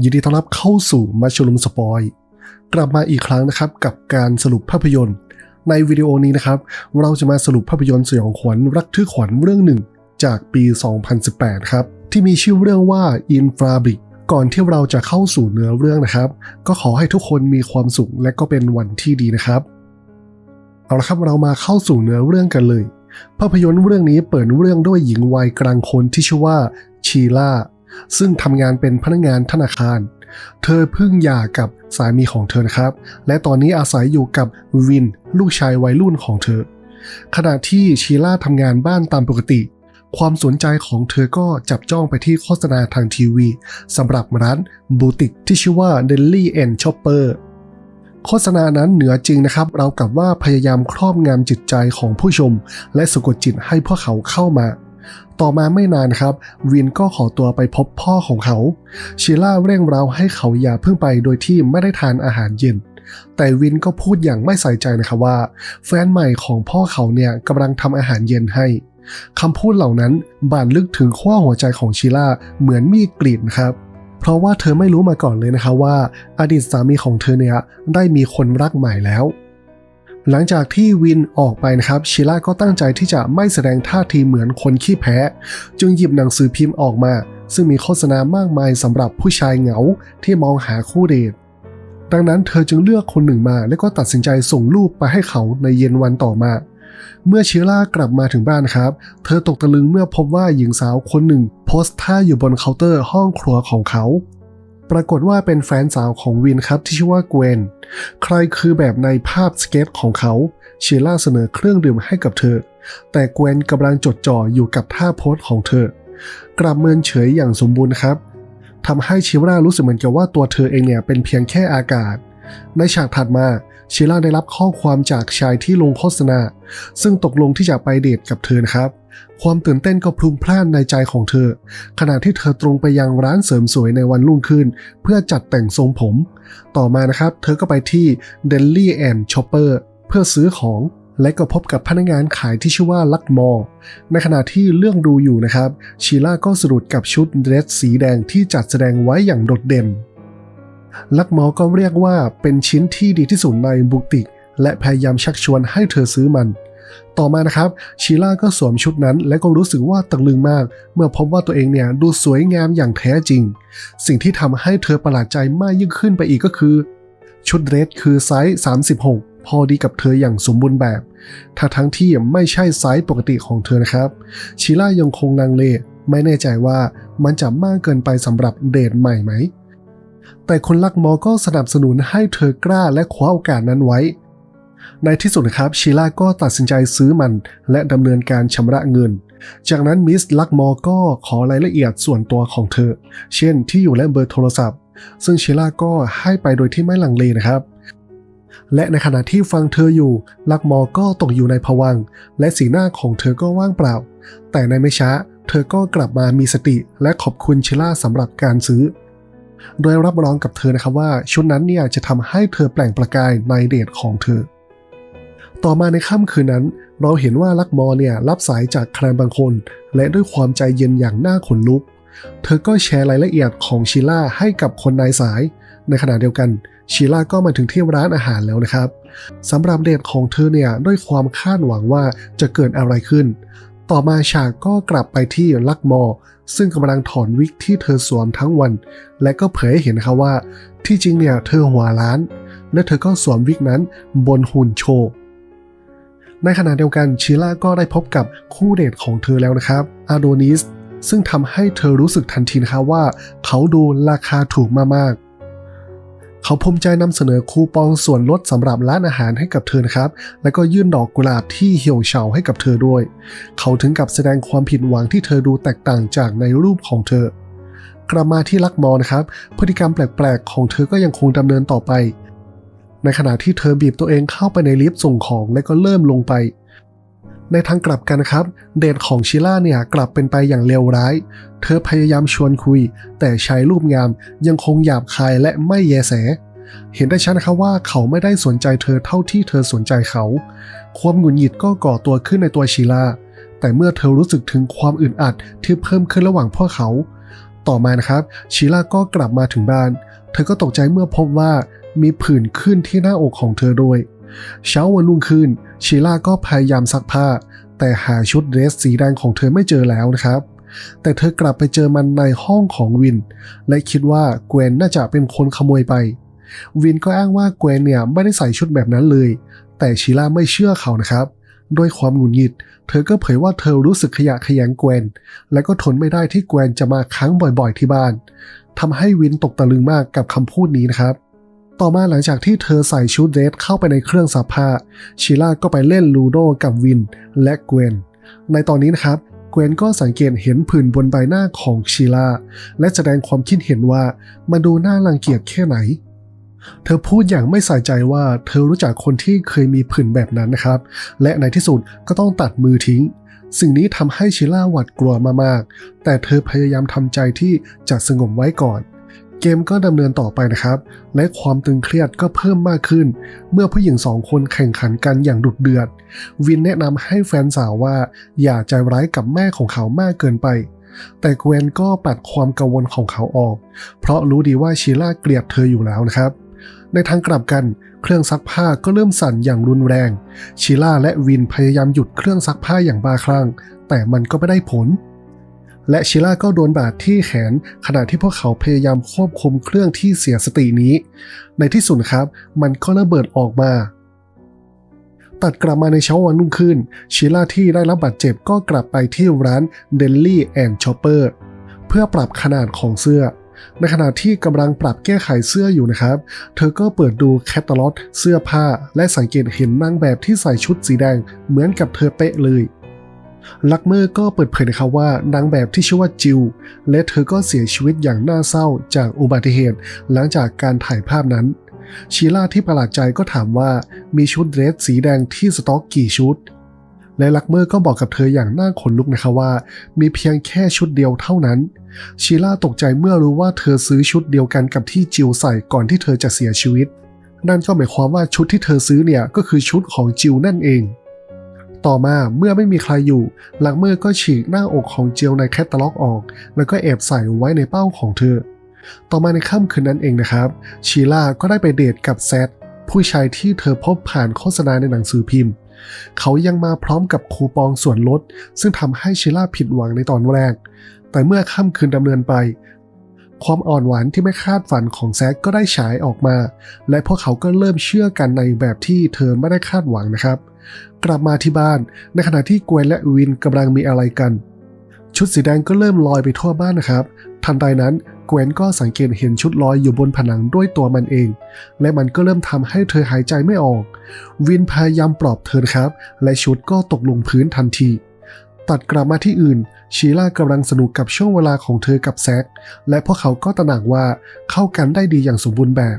ยินดีต้อนรับเข้าสู่มาชลุมสปอย กลับมาอีกครั้งนะครับกับการสรุปภาพยนตร์ ในวิดีโอนี้นะครับ เราจะมาสรุปภาพยนตร์สยองขวัญรักทึ่ขวัญเรื่องหนึ่ง จากปี 2018 ครับ ที่มีชื่อเรื่องว่า In f a b r i c ก่อนที่เราจะเข้าสู่เนื้อเรื่องนะครับ ก็ขอให้ทุกคนมีความสุขและก็เป็นวันที่ดีนะครับ เอาละครับเรามาเข้าสู่เนื้อเรื่องกันเลย ภาพยนตร์เรื่องนี้เปิดเรื่องด้วยหญิงวัยกลางคนที่ชื่อว่าชีล่า ซึ่งทำงานเป็นพนักงานธนาคาร เธอเพิ่งหย่ากับสามีของเธอนะครับ และตอนนี้อาศัยอยู่กับวิน ลูกชายวัยรุ่นของเธอ ขณะที่ชีล่าทำงานบ้านตามปกติ ความสนใจของเธอก็จับจ้องไปที่โฆษณาทางทีวีสำหรับร้านบูติกที่ชื่อว่า Deli and Chopper โฆษณานั้นเหนือจริงนะครับ เรากับว่าพยายามครอบงำจิตใจของผู้ชม และสะกดจิตให้พวกเขาเข้ามา ต่อมาไม่นานครับวินก็ขอตัวไปพบพ่อของเขา ชิล่าเร่งเร้าให้เขาอย่าเพิ่งไปโดยที่ไม่ได้ทานอาหารเย็น แต่วินก็พูดอย่างไม่ใส่ใจนะครับว่า แฟนใหม่ของพ่อเขาเนี่ยกำลังทำอาหารเย็นให้คำพูดเหล่านั้นบาดลึกถึงขั้วหัวใจของชิล่าเหมือนมีกรีดนครับเพราะว่าเธอไม่รู้มาก่อนเลยนะคะว่าอดีตสามีของเธอเนี่ยได้มีคนรักใหม่แล้ว หลังจากที่วินออกไปนะครับชิล่าก็ตั้งใจที่จะไม่แสดงท่าทีเหมือนคนขี้แพ้ จึงหยิบหนังสือพิมพ์ออกมา ซึ่งมีโฆษณามากมายสำหรับผู้ชายเหงาที่มองหาคู่เดทดังนั้นเธอจึงเลือกคนหนึ่งมา และก็ตัดสินใจส่งรูปไปให้เขาในเย็นวันต่อมา เมื่อเชล่ากลับมาถึงบ้านครับ เธอตกตะลึงเมื่อพบว่าหญิงสาวคนหนึ่งโพสท่าอยู่บนเคาน์เตอร์ห้องครัวของเขา ปรากฏว่าเป็นแฟนสาวของวินครับที่ชื่อว่าเกวน ใครคือแบบในภาพสเก็ตของเขา เชล่าเสนอเครื่องดื่มให้กับเธอ แต่เกวนกำลังจดจ่ออยู่กับท่าโพสของเธอ กลับเมินเฉยอย่างสมบูรณ์ครับทำให้เชล่ารู้สึกเหมือนกับว่าตัวเธอเองเนี่ยเป็นเพียงแค่อากาศ ในฉากถัดมาเชล่าได้รับข้อความจากชายที่ลงโฆษณา ซึ่งตกลงที่จะไปเดทกับเธอครับ ความตื่นเต้นก็พลุงพล่านในใจของเธอ ขณะที่เธอตรงไปยังร้านเสริมสวยในวันรุ่งขึ้น เพื่อจัดแต่งทรงผม ต่อมานะครับ เธอก็ไปที่ Deli and Chopper เพื่อซื้อของและก็พบกับพนักงานขายที่ชื่อว่าลักมอร์ในขณะที่เรื่องดูอยู่นะครับ ชีล่าก็สะดุดกับชุดเดรสสีแดงที่จัดแสดงไว้อย่างโดดเด่น ลักมอร์ก็เรียกว่าเป็นชิ้นที่ดีที่สุดในบุติก และพยายามชักชวนให้เธอซื้อมัน ต่อมานะครับชีล่าก็สวมชุดนั้นและก็รู้สึกว่าตะลึงมาก เมื่อพบว่าตัวเองเนี่ยดูสวยงามอย่างแท้จริง สิ่งที่ทำให้เธอประหลาดใจมากยิ่งขึ้นไปอีกก็คือ ชุดเดรสคือไซส์ 36 พอดีกับเธออย่างสมบูรณ์แบบถ้าทั้งที่ไม่ใช่ไซส์ปกติของเธอนะครับชีล่ายังคงลังเลไม่แน่ใจว่ามันจะมากเกินไปสำหรับเดทใหม่ไหมแต่คนรักมอก็สนับสนุนให้เธอกล้าและคว้าโอกาสนั้นไว้ ในที่สุดนะครับชีล่าก็ตัดสินใจซื้อมัน และดำเนินการชำระเงิน จากนั้นมิสลักมอก็ขอรายละเอียดส่วนตัวของเธอ เช่นที่อยู่และเบอร์โทรศัพท์ ซึ่งชีล่าก็ให้ไปโดยที่ไม่ลังเลนะครับและในขณะที่ฟังเธออยู่ ลักมอก็ตกอยู่ในภวัง และสีหน้าของเธอก็ว่างเปล่า แต่ในไม่ช้า เธอก็กลับมามีสติ และขอบคุณชิล่าสำหรับการซื้อ โดยรับรองกับเธอนะครับว่า ชุดนั้นเนี่ยจะทำให้เธอแปลงประกายในเดทของเธอ ต่อมาในค่ำคืนนั้น เราเห็นว่าลักมอเนี่ยรับสายจากใครบางคน และด้วยความใจเย็นอย่างน่าขนลุก เธอก็แชร์รายละเอียดของชิล่าให้กับคนนายสาย ในขณะเดียวกันชิล่าก็มาถึงที่ร้านอาหารแล้วนะครับสำหรับเดทของเธอเนี่ยด้วยความคาดหวังว่าจะเกิดอะไรขึ้น ต่อมาฉากก็กลับไปที่ลักมอ ซึ่งกำลังถอนวิกที่เธอสวมทั้งวัน และก็เผยให้เห็นครับว่า ที่จริงเนี่ยเธอหัวล้าน และเธอก็สวมวิกนั้นบนหุ่นโชว์ ในขณะเดียวกันชิล่าก็ได้พบกับคู่เดทของเธอแล้วนะครับอาโดนิสซึ่งทำให้เธอรู้สึกทันทีนะครับว่า เขาดูราคาถูกมากๆ เขาภูมิใจนำเสนอคูปองส่วนลดสำหรับร้านอาหารให้กับเธอนะครับ แล้วก็ยื่นดอกกุหลาบที่เหี่ยวเฉาให้กับเธอด้วย เขาถึงกับแสดงความผิดหวังที่เธอดูแตกต่างจากในรูปของเธอ กลับมาที่ลักมอนะครับ พฤติกรรมแปลกๆ ของเธอก็ยังคงดำเนินต่อไป ในขณะที่เธอบีบตัวเองเข้าไปในลิฟต์ส่งของและก็เริ่มลงไป ในทางกลับกันนะครับ เดทของชิล่าเนี่ยกลับเป็นไปอย่างเลวร้าย เธอพยายามชวนคุย แต่ชายรูปงามยังคงหยาบคายและไม่แยแส เห็นได้ชัดนะครับว่าเขาไม่ได้สนใจเธอเท่าที่เธอสนใจเขา ความหงุดหงิดก็ก่อตัวขึ้นในตัวชิล่าแต่เมื่อเธอรู้สึกถึงความอึดอัดที่เพิ่มขึ้นระหว่างพวกเขา ต่อมานะครับชีล่าก็กลับมาถึงบ้านเเธอก็ตกใจเมื่อพบว่ามีผื่นขึ้นที่หน้าอกของเธอด้วย เช้าวันรุ่งขึ้นชีล่าก็พยายามซักผ้า แต่หาชุดเดรสสีแดงของเธอไม่เจอแล้วนะครับ แต่เธอกลับไปเจอมันในห้องของวิน และคิดว่าแกวนน่าจะเป็นคนขโมยไป วินก็อ้างว่าแกวนเนี่ยไม่ได้ใส่ชุดแบบนั้นเลย แต่ชีล่าไม่เชื่อเขานะครับด้วยความหงุดหงิด เธอก็เผยว่าเธอรู้สึกขยะแขยงแกวน และก็ทนไม่ได้ที่แกวนจะมาค้างบ่อยๆที่บ้าน ทำให้วินตกตะลึงมากกับคำพูดนี้นะครับ ต่อมาหลังจากที่เธอใส่ชุดเดรสเข้าไปในเครื่องซักผ้าชีล่าก็ไปเล่นลูโดกับวินและแกวนในตอนนี้นะครับแกวนก็สังเกตเห็นผื่นบนใบหน้าของชีล่าและแสดงความคิดเห็นว่ามันดูน่ารังเกียจแค่ไหน เธอพูดอย่างไม่ใส่ใจว่าเธอรู้จักคนที่เคยมีผื่นแบบนั้นนะครับ และในที่สุดก็ต้องตัดมือทิ้ง สิ่งนี้ทำให้ชิล่าหวาดกลัวมากๆ แต่เธอพยายามทำใจที่จะสงบไว้ก่อน เกมก็ดำเนินต่อไปนะครับ และความตึงเครียดก็เพิ่มมากขึ้น เมื่อผู้หญิงสองคนแข่งขันกันอย่างดุเดือด วินแนะนำให้แฟนสาวว่าอย่าใจร้ายกับแม่ของเขามากเกินไปแต่แกวนก็ปัดความกังวลของเขาออก เพราะรู้ดีว่าชีล่าเกลียดเธออยู่แล้วนะครับ ในทางกลับกัน เครื่องซักผ้าก็เริ่มสั่นอย่างรุนแรง ชิล่าและวินพยายามหยุดเครื่องซักผ้าอย่างบ้าคลั่ง แต่มันก็ไม่ได้ผล และชิล่าก็โดนบาดที่แขน ขณะที่พวกเขาพยายามควบคุมเครื่องที่เสียสตินี้ ในที่สุดครับ มันก็ระเบิดออกมาตัดกลับมาในเช้าวันรุ่งขึ้น ชิล่าที่ได้รับบาดเจ็บก็กลับไปที่ร้านเดลลี่แอนด์ชอปเปอร์เพื่อปรับขนาดของเสื้อ ในขณะที่กำลังปรับแก้ไขเสื้ออยู่นะครับ เธอก็เปิดดูแคตตาล็อกเสื้อผ้า และสังเกตเห็นนางแบบที่ใส่ชุดสีแดงเหมือนกับเธอเป๊ะเลยลักเมอร์ก็เปิดเผยนะครับว่านางแบบที่ชื่อว่าจิวและเธอก็เสียชีวิตอย่างน่าเศร้าจากอุบัติเหตุ หลังจากการถ่ายภาพนั้นชีล่าที่ประหลาดใจก็ถามว่ามีชุดเดรสสีแดงที่สต็อกกี่ชุด และลักเมอร์ก็บอกกับเธออย่างน่าขนลุกนะคะว่า มีเพียงแค่ชุดเดียวเท่านั้น ชีล่าตกใจเมื่อรู้ว่าเธอซื้อชุดเดียวกันกับที่จิวใส่ก่อนที่เธอจะเสียชีวิต นั่นก็หมายความว่าชุดที่เธอซื้อเนี่ยก็คือชุดของจิวนั่นเอง ต่อมาเมื่อไม่มีใครอยู่ลักเมอร์ก็ฉีกหน้าอกของจิวในแคตตาล็อกออก แล้วก็แอบใส่ไว้ในเป้าของเธอ ต่อมาในค่ำคืนนั้นเองนะครับ ชีล่าก็ได้ไปเดทกับแซดผู้ชายที่เธอพบผ่านโฆษณาในหนังสือพิมพ์ เขายังมาพร้อมกับคูปองส่วนลด ซึ่งทำให้ชิล่าผิดหวังในตอนแรก แต่เมื่อค่ำคืนดำเนินไป ความอ่อนหวานที่ไม่คาดฝันของแซกก็ได้ฉายออกมา และพวกเขาก็เริ่มเชื่อกันในแบบที่เธอไม่ได้คาดหวังนะครับ กลับมาที่บ้าน ในขณะที่กวนและวินกำลังมีอะไรกัน ชุดสีแดงก็เริ่มลอยไปทั่วบ้านนะครับทันใดนั้น แกวนก็สังเกตเห็นชุดลอยอยู่บนผนังด้วยตัวมันเอง และมันก็เริ่มทำให้เธอหายใจไม่ออก วินพยายามปลอบเธอครับ และชุดก็ตกลงพื้นทันที ตัดกลับมาที่อื่น ชีล่ากำลังสนุกกับช่วงเวลาของเธอกับแซกและพวกเขาก็ตระหนักว่าเข้ากันได้ดีอย่างสมบูรณ์แบบ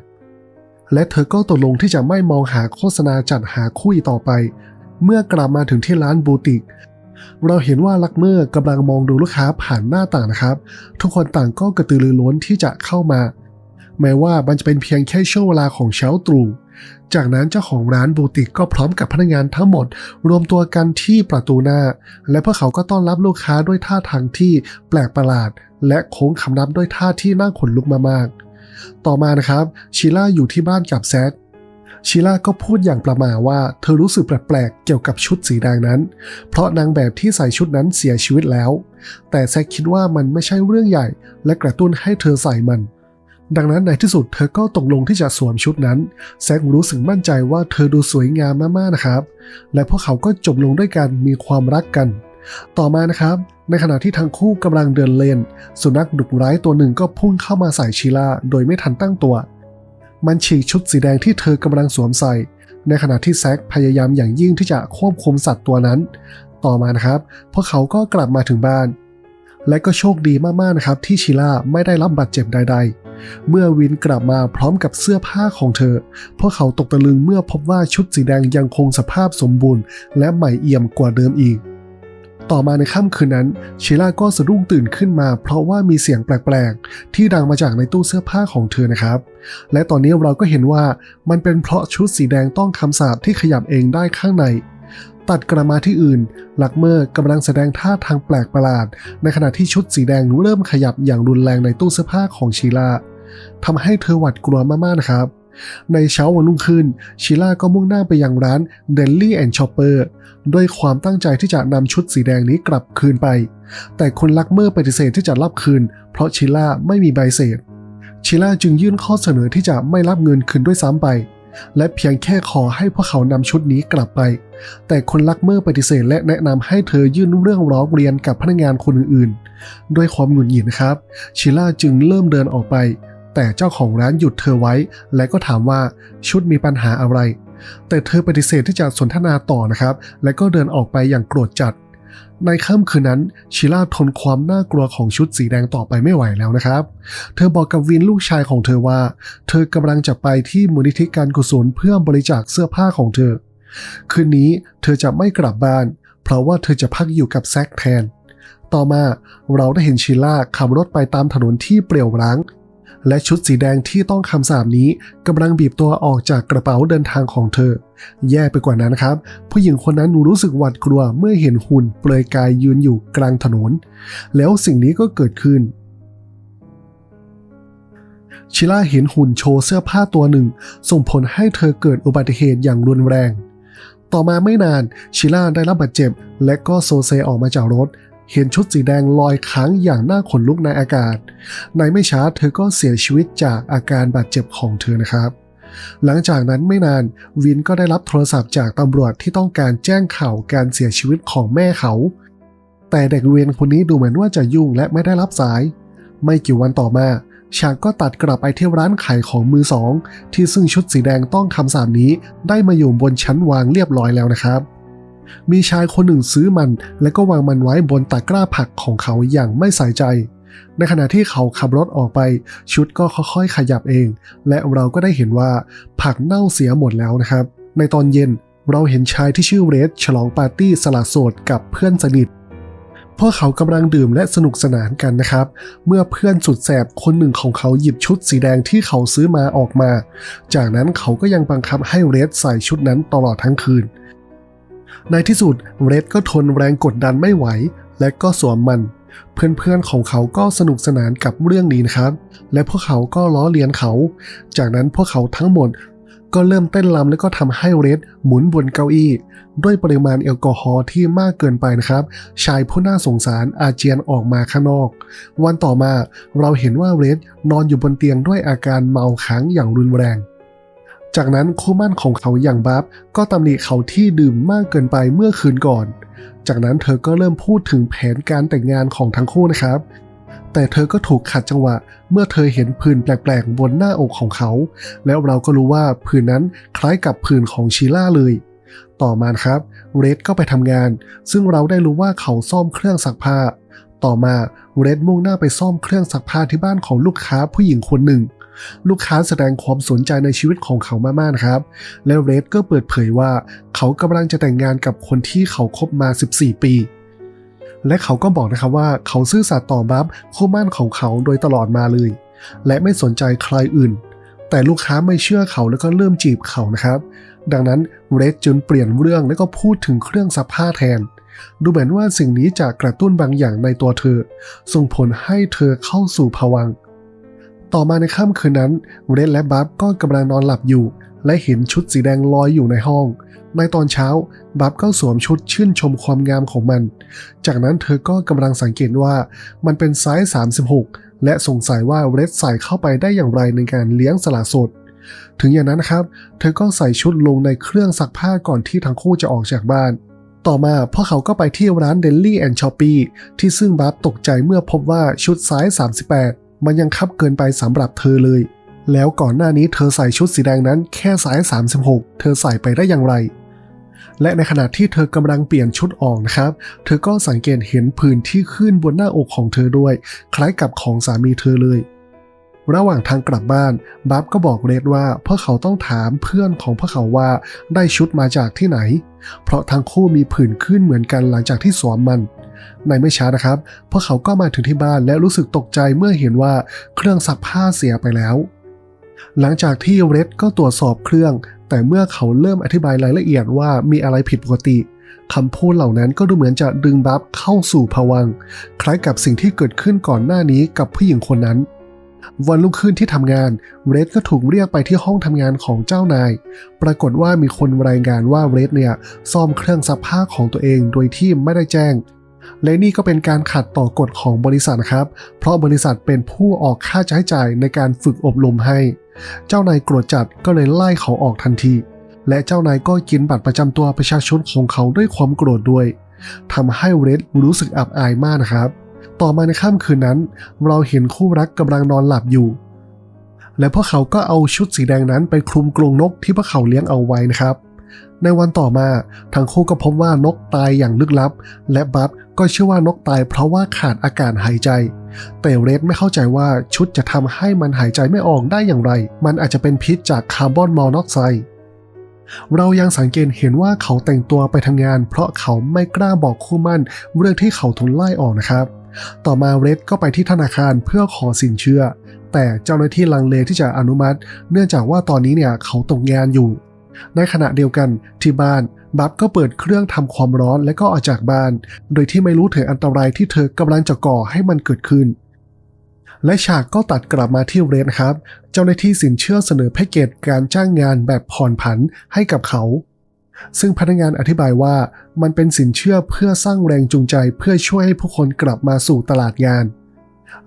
และเธอก็ตกลงที่จะไม่มองหาโฆษณาจัดหาคู่อีกต่อไป เมื่อกลับมาถึงที่ร้านบูติก เราเห็นว่าลักเมอร์กำลังมองดูลูกค้าผ่านหน้าต่างนะครับ ทุกคนต่างก็กระตือรือร้นที่จะเข้ามา แม้ว่ามันจะเป็นเพียงแค่ช่วงเวลาของเช้าตรู่จากนั้นเจ้าของร้านบูติกก็พร้อมกับพนักงานทั้งหมด รวมตัวกันที่ประตูหน้า และพวกเขาก็ต้อนรับลูกค้าด้วยท่าทางที่แปลกประหลาด และโค้งคำนับด้วยท่าที่น่าขนลุกมากๆต่อมานะครับชิล่าอยู่ที่บ้านกับแซด ชิล่าก็พูดอย่างประมาว่าเธอรู้สึกแปลกๆเกี่ยวกับชุดสีแดงนั้น เพราะนางแบบที่ใส่ชุดนั้นเสียชีวิตแล้ว แต่แซกคิดว่ามันไม่ใช่เรื่องใหญ่ และกระตุ้นให้เธอใส่มัน ดังนั้นในที่สุดเธอก็ตกลงที่จะสวมชุดนั้น แซกรู้สึกมั่นใจว่าเธอดูสวยงามมากๆนะครับ และพวกเขาก็จบลงด้วยการมีความรักกัน ต่อมานะครับ ในขณะที่ทั้งคู่กำลังเดินเล่นสุนัขดุร้ายตัวหนึ่งก็พุ่งเข้ามาใส่ชิล่าโดยไม่ทันตั้งตัว มันฉีกชุดสีแดงที่เธอกำลังสวมใส่ ในขณะที่แซกพยายามอย่างยิ่งที่จะควบคุมสัตว์ตัวนั้น ต่อมานะครับพวกเขาก็กลับมาถึงบ้าน และก็โชคดีมากๆนะครับที่ชิล่าไม่ได้รับบาดเจ็บใด ๆเมื่อวินกลับมาพร้อมกับเสื้อผ้าของเธอ พวกเขาตกตะลึงเมื่อพบว่าชุดสีแดงยังคงสภาพสมบูรณ์ และใหม่เอี่ยมกว่าเดิมอีก ต่อมาในค่ำคืนนั้นชิล่าก็สะดุ้งตื่นขึ้นมา เพราะว่ามีเสียงแปลกๆ ที่ดังมาจากในตู้เสื้อผ้าของเธอนะครับ และตอนนี้เราก็เห็นว่ามันเป็นเพราะชุดสีแดงต้องคำสาปที่ขยับเองได้ข้างใน ตัดกระมาที่อื่น ลักเมอร์กำลังแสดงท่าทางแปลกประหลาด ในขณะที่ชุดสีแดงเริ่มขยับอย่างรุนแรงในตู้เสื้อผ้าของชีลาทำให้เธอหวาดกลัวมากๆนะครับ ในเช้าวันรุ่งขึ้นชิล่าก็มุ่งหน้าไปยังร้าน Deli and Chopper ด้วยความตั้งใจที่จะนำชุดสีแดงนี้กลับคืนไป แต่คนลักเมอร์ปฏิเสธที่จะรับคืน เพราะชิล่าไม่มีใบเสร็จชิล่าจึงยื่นข้อเสนอที่จะไม่รับเงินคืนด้วยซ้ำไป และเพียงแค่ขอให้พวกเขานำชุดนี้กลับไป แต่คนลักเมอร์ปฏิเสธและแนะนำให้เธอยื่นเรื่องร้องเรียนกับพนักงานคนอื่นๆ ด้วยความหงุดหงิดนะครับ ชิล่าจึงเริ่มเดินออกไป แต่เจ้าของร้านหยุดเธอไว้ และก็ถามว่าชุดมีปัญหาอะไร แต่เธอปฏิเสธที่จะสนทนาต่อนะครับ และก็เดินออกไปอย่างโกรธจัด ในค่ำคืนนั้นชิล่าทนความน่ากลัวของชุดสีแดงต่อไปไม่ไหวแล้วนะครับ เธอบอกกับวินลูกชายของเธอว่า เธอกำลังจะไปที่มูลนิธิการกุศลเพื่อบริจาคเสื้อผ้าของเธอ คืนนี้เธอจะไม่กลับบ้าน เพราะว่าเธอจะพักอยู่กับแซคแทน ต่อมาเราได้เห็นชิล่าขับรถไปตามถนนที่เปลี่ยวร้าง และชุดสีแดงที่ต้องคำสาปนี้กำลังบีบตัวออกจากกระเป๋าเดินทางของเธอ แย่ไปกว่านั้นนะครับ ผู้หญิงคนนั้นรู้สึกหวาดกลัวเมื่อเห็นหุ่นเปลือยกายยืนอยู่กลางถนน แล้วสิ่งนี้ก็เกิดขึ้นชิล่าเห็นหุ่นโชว์เสื้อผ้าตัวหนึ่ง ส่งผลให้เธอเกิดอุบัติเหตุอย่างรุนแรง ต่อมาไม่นานชิล่าได้รับบาดเจ็บ และก็โซเซออกมาจากรถ เห็นชุดสีแดงลอยค้างอย่างน่าขนลุกในอากาศ ในไม่ช้าเธอก็เสียชีวิตจากอาการบาดเจ็บของเธอนะครับ หลังจากนั้นไม่นานวินก็ได้รับโทรศัพท์จากตำรวจที่ต้องการแจ้งข่าวการเสียชีวิตของแม่เขา แต่เด็กเวียนคนนี้ดูเหมือนว่าจะยุ่งและไม่ได้รับสาย ไม่กี่วันต่อมาฉากก็ตัดกลับไปที่ร้านขายของมือสอง ที่ซึ่งชุดสีแดงต้องคำสาปนี้ได้มาอยู่บนชั้นวางเรียบร้อยแล้วนะครับ มีชายคนหนึ่งซื้อมัน และก็วางมันไว้บนตะกร้าผักของเขาอย่างไม่ใส่ใจ ในขณะที่เขาขับรถออกไป ชุดก็ค่อยๆขยับเอง และเราก็ได้เห็นว่าผักเน่าเสียหมดแล้วนะครับ ในตอนเย็นเราเห็นชายที่ชื่อเรดฉลองปาร์ตี้สละโสดกับเพื่อนสนิทพวกเขากำลังดื่มและสนุกสนานกันนะครับ เมื่อเพื่อนสุดแสบคนหนึ่งของเขาหยิบชุดสีแดงที่เขาซื้อมาออกมา จากนั้นเขาก็ยังบังคับให้เรดใส่ชุดนั้นตลอดทั้งคืน ในที่สุดเรดก็ทนแรงกดดันไม่ไหว และก็สวมมัน เพื่อนๆของเขาก็สนุกสนานกับเรื่องนี้นะครับ และพวกเขาก็ล้อเลียนเขา จากนั้นพวกเขาทั้งหมดก็เริ่มเต้นรำแล้วก็ทำให้เรดหมุนบนเก้าอี้ ด้วยปริมาณแอลกอฮอล์ที่มากเกินไปนะครับ ชายผู้น่าสงสารอาเจียนออกมาข้างนอก วันต่อมาเราเห็นว่าเรดนอนอยู่บนเตียงด้วยอาการเมาค้างอย่างรุนแรง จากนั้นคู่มั่นของเขาอย่างบัฟก็ตำหนิเขาที่ดื่มมากเกินไปเมื่อคืนก่อน จากนั้นเธอก็เริ่มพูดถึงแผนการแต่งงานของทั้งคู่นะครับ แต่เธอก็ถูกขัดจังหวะ เมื่อเธอเห็นผื่นแปลกๆบนหน้าอกของเขา แล้วเราก็รู้ว่าผื่นนั้นคล้ายกับผื่นของชีล่าเลย ต่อมาครับเรดก็ไปทำงาน ซึ่งเราได้รู้ว่าเขาซ่อมเครื่องซักผ้า ต่อมาเรดมุ่งหน้าไปซ่อมเครื่องซักผ้าที่บ้านของลูกค้าผู้หญิงคนหนึ่ง ลูกค้าแสดงความสนใจในชีวิตของเขามากๆนะครับ และเรดก็เปิดเผยว่าเขากำลังจะแต่งงานกับคนที่เขาคบมา 14 ปี และเขาก็บอกนะครับว่าเขาซื่อสัตย์ต่อบัฟคู่มั่นของเขาโดยตลอดมาเลย และไม่สนใจใครอื่น แต่ลูกค้าไม่เชื่อเขาแล้วก็เริ่มจีบเขานะครับ ดังนั้นเรดจึงเปลี่ยนเรื่องแล้วก็พูดถึงเครื่องซักผ้าแทนดูเหมือนว่าสิ่งนี้จะกระตุ้นบางอย่างในตัวเธอ ส่งผลให้เธอเข้าสู่ภวังค์ ต่อมาในค่ำคืนนั้น เรดและบัฟก็กำลังนอนหลับอยู่ และเห็นชุดสีแดงลอยอยู่ในห้อง ในตอนเช้า บัฟก็สวมชุดชื่นชมความงามของมัน จากนั้นเธอก็กำลังสังเกตว่ามันเป็นไซส์36 และสงสัยว่าเรดใส่เข้าไปได้อย่างไรในการเลี้ยงสละสดถึงอย่างนั้นนะครับ เธอก็ใส่ชุดลงในเครื่องซักผ้าก่อนที่ทั้งคู่จะออกจากบ้าน ต่อมาพวกเขาก็ไปที่ร้าน Deli and Shopee ที่ซึ่งบัฟตกใจเมื่อพบว่าชุดไซส์38 มันยังคับเกินไปสำหรับเธอเลย แล้วก่อนหน้านี้เธอใส่ชุดสีแดงนั้นแค่ไซส์36 เธอใส่ไปได้อย่างไร และในขณะที่เธอกำลังเปลี่ยนชุดออกนะครับ เธอก็สังเกตเห็นผื่นที่ขึ้นบนหน้าอกของเธอด้วย คล้ายกับของสามีเธอเลย ระหว่างทางกลับบ้านบัฟก็บอกเรดว่าพวกเขาต้องถามเพื่อนของพวกเขาว่าได้ชุดมาจากที่ไหน เพราะทั้งคู่มีผื่นขึ้นเหมือนกันหลังจากที่สวมมัน ในไม่ช้านะครับ พวกเขาก็มาถึงที่บ้านและรู้สึกตกใจเมื่อเห็นว่าเครื่องซักผ้าเสียไปแล้ว หลังจากที่เรดก็ตรวจสอบเครื่อง แต่เมื่อเขาเริ่มอธิบายรายละเอียดว่ามีอะไรผิดปกติคำพูดเหล่านั้นก็ดูเหมือนจะดึงบัฟเข้าสู่ภวังค์คล้ายกับสิ่งที่เกิดขึ้นก่อนหน้านี้กับผู้หญิงคนนั้น วันรุ่งขึ้นที่ทำงาน เรดก็ถูกเรียกไปที่ห้องทำงานของเจ้านาย ปรากฏว่ามีคนรายงานว่าเรดเนี่ยซ่อมเครื่องซักผ้าของตัวเองโดยที่ไม่ได้แจ้ง และนี่ก็เป็นการขัดต่อกฎของบริษัทนะครับ เพราะบริษัทเป็นผู้ออกค่าใช้จ่ายในการฝึกอบรมให้ เจ้านายโกรธจัดก็เลยไล่เขาออกทันที และเจ้านายก็กินบัตรประจำตัวประชาชนของเขาด้วยความโกรธด้วยทำให้เรดรู้สึกอับอายมากนะครับ ต่อมาในค่ำคืนนั้น เราเห็นคู่รักกำลังนอนหลับอยู่ และพวกเขาก็เอาชุดสีแดงนั้นไปคลุมกรงนกที่พวกเขาเลี้ยงเอาไว้นะครับ ในวันต่อมาทั้งคู่ก็พบว่านกตายอย่างลึกลับ และบัฟก็เชื่อว่านกตายเพราะว่าขาดอากาศหายใจ แต่เรดไม่เข้าใจว่าชุดจะทำให้มันหายใจไม่ออกได้อย่างไร มันอาจจะเป็นพิษจากคาร์บอนมอนอกไซด์เรายังสังเกตเห็นว่าเขาแต่งตัวไปทำงาน เพราะเขาไม่กล้าบอกคู่มั่นเรื่องที่เขาทุนไล่ออกนะครับ ต่อมาเรดก็ไปที่ธนาคารเพื่อขอสินเชื่อ แต่เจ้าหน้าที่ลังเลที่จะอนุมัติ เนื่องจากว่าตอนนี้เนี่ยเขาตกงานอยู่ ในขณะเดียวกันที่บ้านบัฟก็เปิดเครื่องทำความร้อนและก็ออกจากบ้าน โดยที่ไม่รู้ถึงอันตรายที่เธอกำลังจะก่อให้มันเกิดขึ้น และฉากก็ตัดกลับมาที่เรดครับ เจ้าหน้าที่สินเชื่อเสนอแพ็กเกจการจ้างงานแบบผ่อนผันให้กับเขา ซึ่งพนักงานอธิบายว่ามันเป็นสินเชื่อเพื่อสร้างแรงจูงใจเพื่อช่วยให้ผู้คนกลับมาสู่ตลาดงาน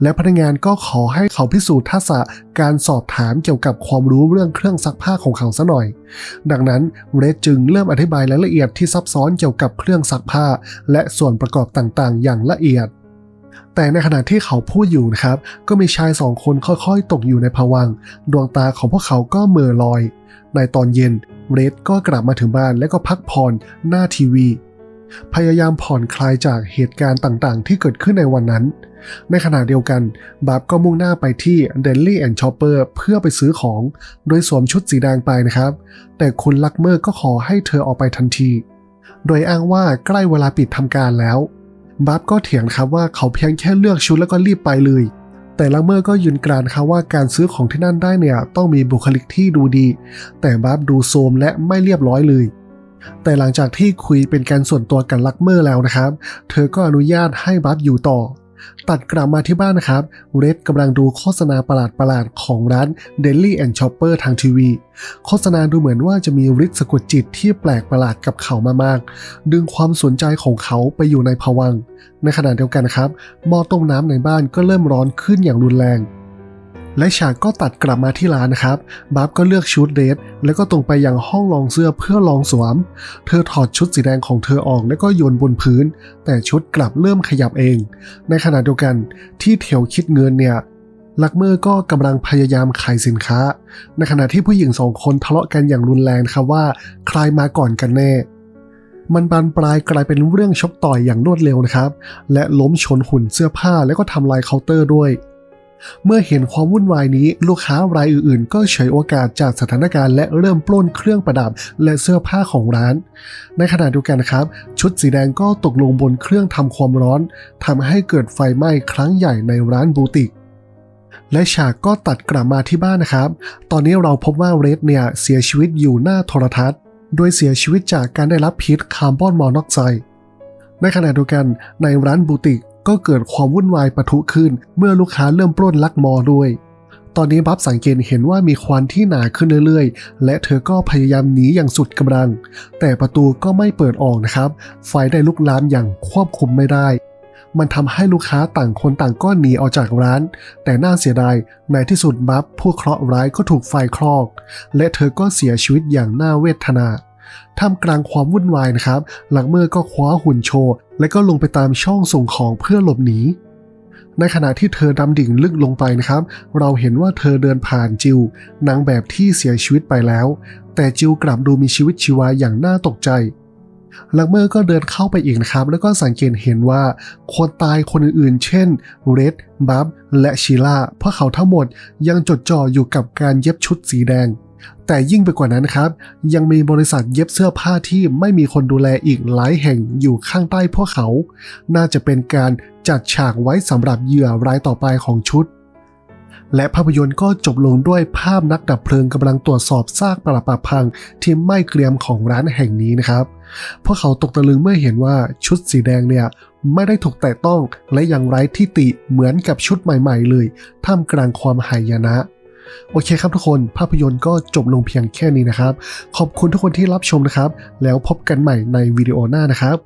และพนักงานก็ขอให้เขาพิสูจน์ทักษะการสอบถามเกี่ยวกับความรู้เรื่องเครื่องซักผ้าของเขาซะหน่อย ดังนั้นเรดจึงเริ่มอธิบายรายละเอียดที่ซับซ้อนเกี่ยวกับเครื่องซักผ้า และส่วนประกอบต่างๆ อย่างละเอียด แต่ในขณะที่เขาพูดอยู่นะครับ ก็มีชายสองคนค่อยๆ ตกอยู่ในภวังดวงตาของพวกเขาก็เหม่อลอย ในตอนเย็นเรดก็กลับมาถึงบ้านและก็พักผ่อนหน้าทีวี พยายามผ่อนคลายจากเหตุการณ์ต่างๆ ที่เกิดขึ้นในวันนั้น ในขณะเดียวกันบับก็มุ่งหน้าไปที่ Daily and Chopper เพื่อไปซื้อของ โดยสวมชุดสีแดงไปนะครับ แต่คุณลักเมอร์ก็ขอให้เธอออกไปทันที โดยอ้างว่าใกล้เวลาปิดทำการแล้วบับก็เถียงครับว่าเขาเพียงแค่เลือกชุดแล้วก็รีบไปเลย แต่ลักเมอร์ก็ยืนกรานครับว่าการซื้อของที่นั่นได้เนี่ยต้องมีบุคลิกที่ดูดี แต่บับดูโทรมและไม่เรียบร้อยเลย แต่หลังจากที่คุยเป็นการส่วนตัวกับลักเมอร์แล้วนะครับ เธอก็อนุญาตให้บับอยู่ต่อ ตัดกลับมาที่บ้านนะครับ เรดกำลังดูโฆษณาประหลาดๆของร้าน Daily and Chopper ทางทีวี โฆษณาดูเหมือนว่าจะมีฤทธิ์สะกดจิตที่แปลกประหลาดกับเขามากๆ ดึงความสนใจของเขาไปอยู่ในภวัง ในขณะเดียวกันครับ หม้อต้มน้ำในบ้านก็เริ่มร้อนขึ้นอย่างรุนแรง และฉากก็ตัดกลับมาที่ร้านนะครับบัฟก็เลือกชุดเดทแล้วก็ตรงไปยังห้องลองเสื้อเพื่อลองสวม เธอถอดชุดสีแดงของเธอออกแล้วก็โยนบนพื้น แต่ชุดกลับเริ่มขยับเอง ในขณะเดียวกันที่เถวคิดเงินเนี่ยลักเมอร์ก็กำลังพยายามขายสินค้า ในขณะที่ผู้หญิงสองคนทะเลาะกันอย่างรุนแรงครับว่าใครมาก่อนกันแน่ มันบานปลายกลายเป็นเรื่องชกต่อยอย่างรวดเร็วนะครับ และล้มชนหุ่นเสื้อผ้าแล้วก็ทำลายเคาน์เตอร์ด้วย เมื่อเห็นความวุ่นวายนี้ ลูกค้ารายอื่นๆ ก็เฉยโอกาสจากสถานการณ์และเริ่มปล้นเครื่องประดับและเสื้อผ้าของร้าน ในขณะเดียวกันครับ ชุดสีแดงก็ตกลงบนเครื่องทำความร้อนทำให้เกิดไฟไหม้ครั้งใหญ่ในร้านบูติกและฉากก็ตัดกลับมาที่บ้านนะครับ ตอนนี้เราพบว่าเรดเนี่ยเสียชีวิตอยู่หน้าโทรทัศน์ โดยเสียชีวิตจากการได้รับพิษคาร์บอนมอนอกไซด์ ในขณะเดียวกันในร้านบูติก ก็เกิดความวุ่นวายปะทุขึ้น เมื่อลูกค้าเริ่มปล้นลักมอด้วย ตอนนี้บัฟสังเกตเห็นว่ามีควันที่หนาขึ้นเรื่อยๆ และเธอก็พยายามหนีอย่างสุดกำลัง แต่ประตูก็ไม่เปิดออกนะครับ ไฟได้ลุกลามอย่างควบคุมไม่ได้ มันทำให้ลูกค้าต่างคนต่างก็หนีออกจากร้าน แต่น่าเสียดายในที่สุดบัฟผู้เคราะห์ร้ายก็ถูกไฟคลอก และเธอก็เสียชีวิตอย่างน่าเวทนา ท่ามกลางความวุ่นวายนะครับ หลังเมื่อก็คว้าหุ่นโชว์ และก็ลงไปตามช่องส่งของเพื่อหลบหนี ในขณะที่เธอดำดิ่งลึกลงไปนะครับ เราเห็นว่าเธอเดินผ่านจิว นางแบบที่เสียชีวิตไปแล้ว แต่จิวกลับดูมีชีวิตชีวาอย่างน่าตกใจลักเมอร์ก็เดินเข้าไปอีกนะครับ แล้วก็สังเกตเห็นว่าคนตายคนอื่นๆ เช่น เรด บับและชิล่าพวกเขาทั้งหมดยังจดจ่ออยู่กับการเย็บชุดสีแดง แต่ยิ่งไปกว่านั้นครับ ยังมีบริษัทเย็บเสื้อผ้าที่ไม่มีคนดูแลอีกหลายแห่งอยู่ข้างใต้พวกเขา น่าจะเป็นการจัดฉากไว้สำหรับเหยื่อรายต่อไปของชุด และภาพยนตร์ก็จบลงด้วยภาพนักดับเพลิงกำลังตรวจสอบซากปรักปรักพังที่ไม้เกรียมของร้านแห่งนี้นะครับ พวกเขาตกตะลึงเมื่อเห็นว่าชุดสีแดงเนี่ยไม่ได้ถูกแตะต้องและยังไร้ที่ติเหมือนกับชุดใหม่ ๆ เลย ท่ามกลางความหายนะ โอเคครับทุกคนภาพยนตร์ก็จบลงเพียงแค่นี้นะครับ ขอบคุณทุกคนที่รับชมนะครับ แล้วพบกันใหม่ในวิดีโอหน้านะครับ